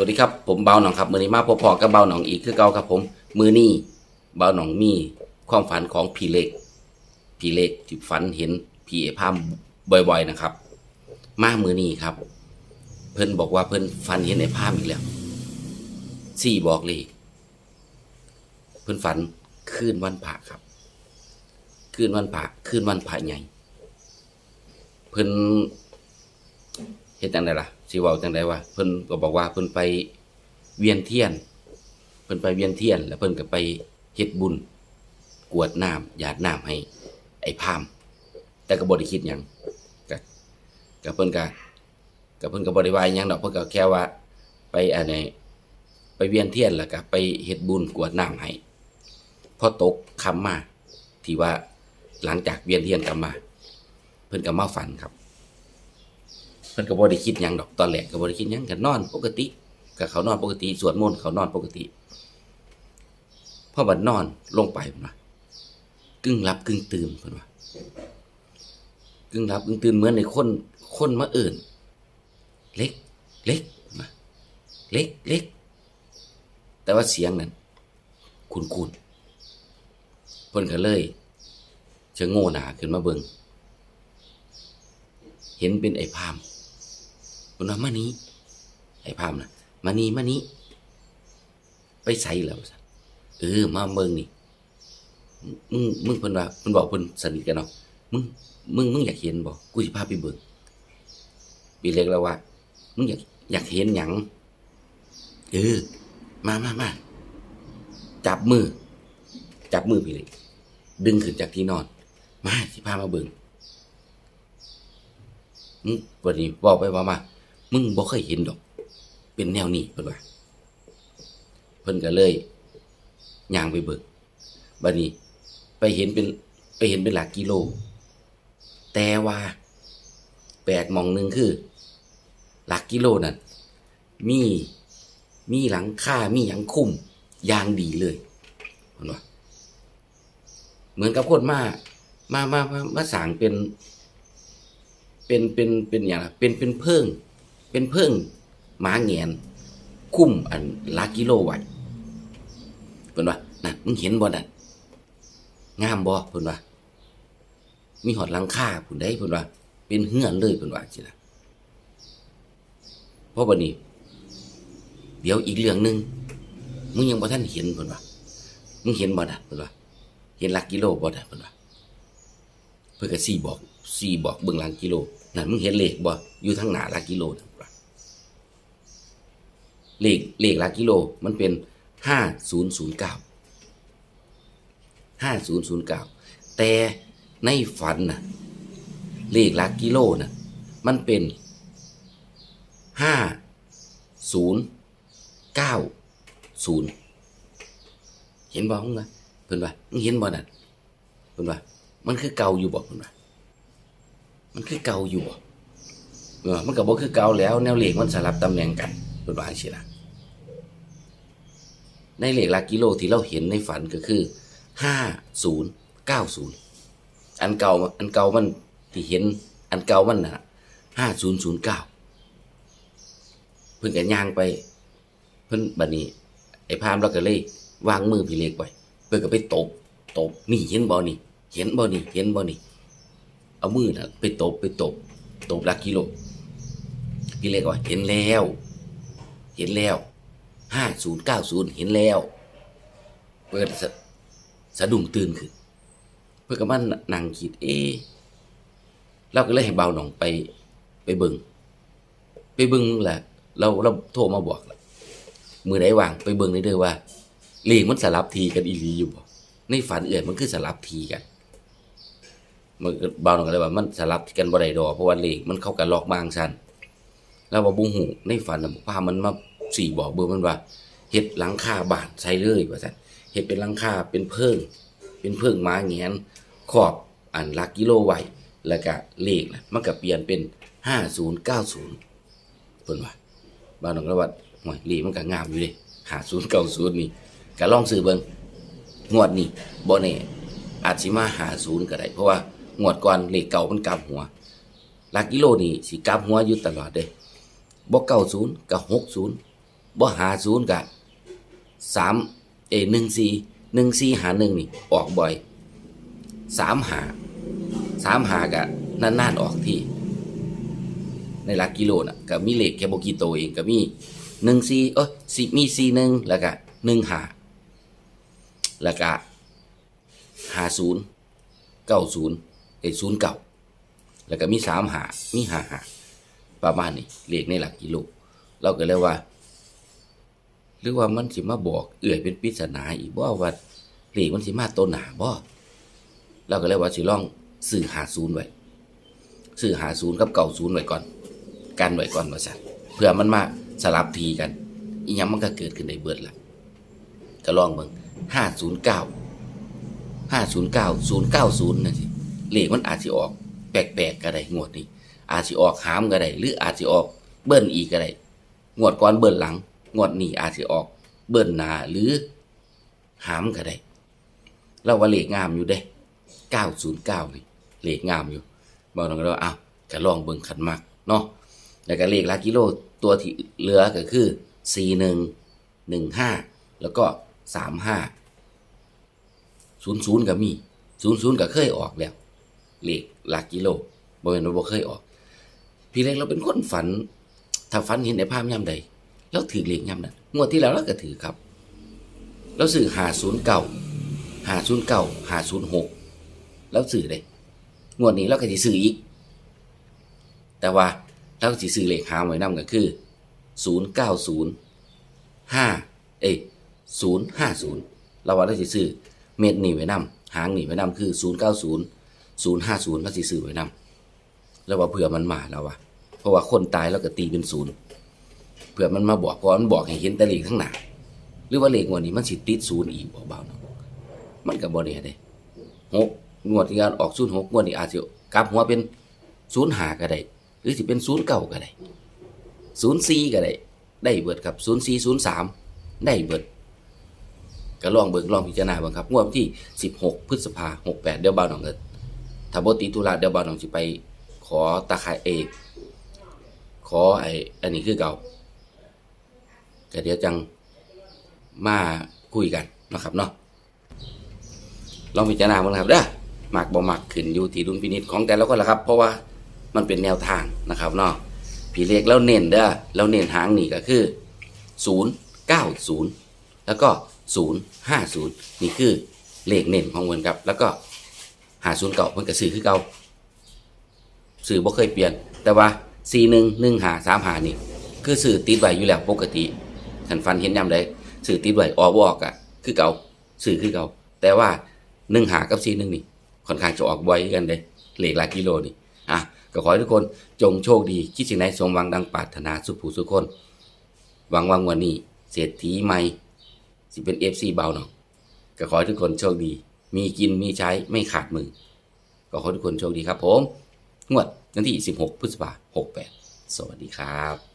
วัสดีครับผมเบาหนองครับมือนี้มาพบพอกับเบาหนองอีกคือเก่าครับผมมือนี้เบาหนองมีความฝันของผีเล็กผีเล็กที่ฝันเห็นผีไอ้พามบ่อย ๆนะครับ มามือนี้ครับ เพิ่นบอกว่าเพิ่นฝันเห็นไอ้พามอีกแล้วสี่บอกเลยเพิ่นฝันคืนวันพระครับคืนวันพระคืนวันพระใหญ่ เพิ่น เฮ็ดจังไดล่ะสิเว้าจังไดว่าเพิ่นก็บอกว่าเพิ่นไปเวียนเทียน เพิ่นไปเวียนเทียน แล้วเพิ่นก็ไปเฮ็ดบุญ กวดน้ำหยาดน้ำให้ ไอ้พาม แต่ก็บ่ได้คิดหยังก็ก็เพิ่นก็ก็เพิ่นก็บ่ได้ว่าหยังดอกเพิ่นก็แค่ว่า ไปอันนี้ไปเวียนเทียนแล้วก็ไปเฮ็ดบุญกวดน้ำให้พอตกค่ำมาที่ว่าหลังจากเวียนเทียนกลับมา เพิ่นก็มาฝันครับ พิ่นก็บ่ได้คิดหยังดอกตอนแรกก็บ่ได้คิดหยังก็นอนปกติก็เขานอนปกติสวดมนต์เขานอนปกติพอบัดนอนลงไปเพิ่นว่ากึ่งหลับกึ่งตื่นเพิ่นว่ากึ่งหลับกึ่งตื่นเหมือนในคนคนมาเอื่นเล็ก เล็กมาเล็กเล็กแต่ว่าเสียงนั้นคุ้นๆเพิ่นก็เลยจะโง่หนาขึ้นมาเบิงเห็นเป็นไอ้พาม คนว่ามานี้ไอ้พามนะมานี้มานี้ไปใส่แล้วเออ มาเมืองนี่มึงมึงเพิ่นว่าเพิ่นบอกเพิ่นสนิทกันเนาะมึงมึงมึงอยากเห็นบ่กูสิพาไปเบิ่งปีเล็กแล้วว่า มึงอยากอยากเห็นหยังเออมามามาจับมือ จับมือพี่เล็กดึงขึ้นจากที่นอน มาสิพามาเบิ่งมึงวันนี้บอกไปว่ามา มึงบ่เคยเห็นดอก เป็นแนวนี้เพิ่นว่าเพิ่นก็เลยย่างไปเบิกบัดนี้ ไปเห็นเป็น ไปเห็นเป็นหลักกิโล แต่ว่าแปลกมองหนึ่งคือ หลักกิโลนั่นมีมีหลังค่ามีหยังคุ้มยางดีเลยเพิ่นว่าเหมือนกับคนมามามามามาสางเป็น เป็นเป็นเป็นอย่างไรเป็นเป็นเพิ่ง เป็นเพิ่งหมาแงนคุ้มอันลากิโลไว้เพิ่นว่านั่นมึงเห็นบ่นั่นงามบ่เพิ่นว่า มีหอดหลังคาพุ่นได้เพิ่นว่า เป็นเฮือนเลยเพิ่นว่าสิล่ะเพราะบัดนี้ เดี๋ยวอีกเรื่องหนึงมึงยังบ่ทันเห็นเพิ่นว่ามึงเห็นบ่น่ะเพิ่นว่า เห็นหลักกิโลบ่น่ะเพิ่นว่าเพื่อก็สี่บอกสี่บอกเบื้องหลังกิโลนั่นมึงเห็นเลขบ่อยู่ทางหน้าหลักกิโลนะ เลขเลขหลักกิโลมันเป็นห้าศูนย์ศูนย์เก้าห้าศูนย์ศูนย์เก้าแต่ในฝันนะเลขหลักกิโลนะมันเป็นห้าศูนย์เก้าศูนย์เห็นบ่มึงวะเพิ่นว่ามึงเห็นบ่นั่นเพิ่นว่า มันคือเก่าอยู่บ่เพิ่นว่ามันคือเก่าอยู่บ่เออมันก็บ่คือเก่าแล้ว แนวเลขมันสลับตำแหน่งกัน เพิ่นว่าจังซี่ละในเลขหลักกิโลที่เราเห็นในฝันก็คือ5090อันเก่าอันเก่ามันที่เห็นอันเก่ามันน่ะ5009เก้าเพิ่นก็ย่างไป เพิ่นบัดนี้ ไอ้พามเราก็เลยวางมือพี่เล็กไว้เพิ่นก็ไปตบตบนี่เห็นบ่นี่ เห็นบ่นี่เห็นบ่นี่เอามือนะไปตบไปตบตบลักกิโลพี่เล็กว่าเห็นแล้ว เห็นแล้วห้าศูนย์เก้าศูนย์เห็นแล้ว เปิดสสะดุ้งตื่นขึ้น เพื่อกับมันนั่งคิด เอะเราก็เลยให้เบาหน่องไป ไปเบิงไปเบิงแหละเราเราโทรมาบอกละมือไหนวางไปเบิงได้เด้อว่าเลขมันสลับทีกันอีหลีอยู่บ่ในฝันเอื่อยมันคือสลับทีกันมันเบาหน่อยก็เลยว่ามันสลับกันบ่ได้ดอกเพราะว่าเลขมันเข้ากันลอกบางชันแล้วว่าบุ้งหูในฝันนะพามันมา สี่บอกเบอร์มันว่าเฮ็ดหลังคาบานใส่เลยว่าซั่นเฮ็ดเป็นหลังคาเป็นเพิ่ง เป็นเพิ่งไม้แงนขอบอันลักกิโลไว้แล้วก็เลขนะมันก็เปลี่ยนเป็น5090เก้าศูนย์เพิ่นว่าบ้านหนองระวัดหวยเลขมันก็งามอยู่เด้5090นี่ก็ลองซื้อเบิ่งงวดนี้บ่แน่อาจสิมาหาศูนย์ก็ได้เพราะว่างวดก่อนเลขเก่ามันกลับหัวลักกิโลนี่สิกลับหัวอยู่ตลอดเด้บ่เก้าศูนย์กับหกศูนย์ บ่หาศูนย์กะสามเอหนึ่งสี่หนึ่งสี่หาหนึ่งนี่ออกบ่อยสามหาสามหากะนานออกที่ ในหลักกิโลน่ะก็มีเหลขแค่บกี่โตเองก็มีหนึ่งสี่เอ้ยสี่มีสี่หนึ่งแล้วก็หนึ่งหาแล้วก็หาศูนย์เก้าศูนย์เอศูนย์เก้าแล้วก็มีสามหามีหาหาประมาณนี้เลขในหลักกิโลเราก็เลยว่า หรือว่ามันสิมาบอก เอื่อยเป็นปริศนาอีกบ่ว่าเลขมันสิมาต้นหนาบ่เราก็เลยว่าสิลองสื่อหาศูนย์ไว้สื่อหาศูนย์กับเก่าศูนย์ไว้ก่อนกันไว้ก่อนว่าซั่นเพื่อมันมาสลับทีกันอีหยังมันก็เกิดขึ้นได้เบิดล่ะก็ลองเบิ่ง509 509 090นั่นสิเลขมันอาจสิออก แปลกๆก็ได้งวดนี้ อาจสิออกหามก็ได้หรืออาจสิออกเบิ้ลอีกก็ได้งวดก่อนเบิ้ลหลัง งวดนี้อาจสิออกเบิ้ลหนาหรือหามก็ได้เราว่าเลขงามอยู่เด้909นี่เลขงามอยู่บอกน้องก็ว่าอ้าวก็ลองเบิ่งขันมากเนาะแล้วก็เลขลักกิโลตัวที่เหลือก็คือ41 15แล้วก็35 00ก็มี00ก็เคยออกแล้วเลขลักกิโลบ่แม่นว่าบ่เคยออก พี่เล็กเราเป็นคนฝัน ถ้าฝันเห็นในภาพย่ำใด แล้วถือเลขย่ำนั้นงวดที่แล้วเราก็ถือครับ แล้วสื่อหาศูนย์เก่าหาศูนย์เก่าหาศูนย์หกแล้วสื่อเลยงวดนี้เราก็จะซื้ออีก แต่ว่าเราก็จะซื้อเลขหาไว้นำก็คือศูนย์เก้าศูนย์ห้าเอ้ศูนย์ห้าศูนย์เราว่าเราจะซื้อเม็ดนี่ไว้นำหางหนีไว้นำคือศูนย์เก้าศูนย์ศูนย์ห้าศูนย์เราจะซื้อไว้นำแล้วว่าเผื่อมันมาแล้ววะเพราะว่าคนตายแล้วก็ตีเป็นศูนย์ ผื่อมันมาบอกพราะมันบอกให้เห็นแต่เลขทั้งหน้าหรือว่าเลขงวดนี้มันสิติดศูนย์อีกบ่เบาๆเนาะมันก็บ่ได้เด้หกงวดที่งานออกศูนย์หกงวดนี้อาจจะกลับหัวเป็นศูนย์หาก็ได้หรือสิเป็นศูนย์เก่าก็ได้ศูนย์สี่ก็ได้ ได้เบิดครับศูนย์สี่ศูนย์สามได้เบิดก็ลองเบิ่งลองพิจารณาบิ่งครับงวดวันที่สิบหกพฤษภาหกแปดเดี๋ยวเบาหนอยเงินถ้าบติดธุระเดี๋ยวเบาหนอยสิไป ขอตาข่ายเอกขอไอ้อันนี้คือเก่า ก็เดี๋ยวจังมาคุยกันนะครับเนาะลองพิจารณาบ้างนะครับเด้อหมักบ่หมักขึ้นอยู่ที่ดุลพินิจของแต่ละคนละครับ เพราะว่ามันเป็นแนวทางนะครับเนาะพี่เล็กแล้วเน้นเด้อแล้วเน้นหางนี่ก็คือศูนย์เก้าศูนย์แล้วก็ศูนย์ห้าศูนย์นี่คือเลขเน้นของเงินครับ แล้วก็หาศูนย์เก่าเพิ่นก็ซื้อคือเก่าสื่อบ่เคยเปลี่ยน แต่ว่า4 1 1หา3หานี่ คือสื่อติดไว้อยู่แล้วปกติ คันฟันเห็นยามใดสื่อติดไว้ออกบ่ออกอะคือเก่าสื่อคือเก่าแต่ว่า1หากับ4 1นี่ค่อนข้างจะออกบ่อยกันเลยเหลขหลายกิโลนี่อะก็ขอให้ทุกคนจงโชคดี คิดสิ่งใดสมหวังดังปรารถนาสุขผู้สุขคน หวังว่าวันนี้ เศรษฐีใหม่สิเป็น FC เบาหน่อยก็ขอให้ทุกคนโชคดี มีกินมีใช้ไม่ขาดมือ ก็ขอให้ทุกคนโชคดีครับผม งวดวันที่ 16 พฤษภาคม68 สวัสดีครับ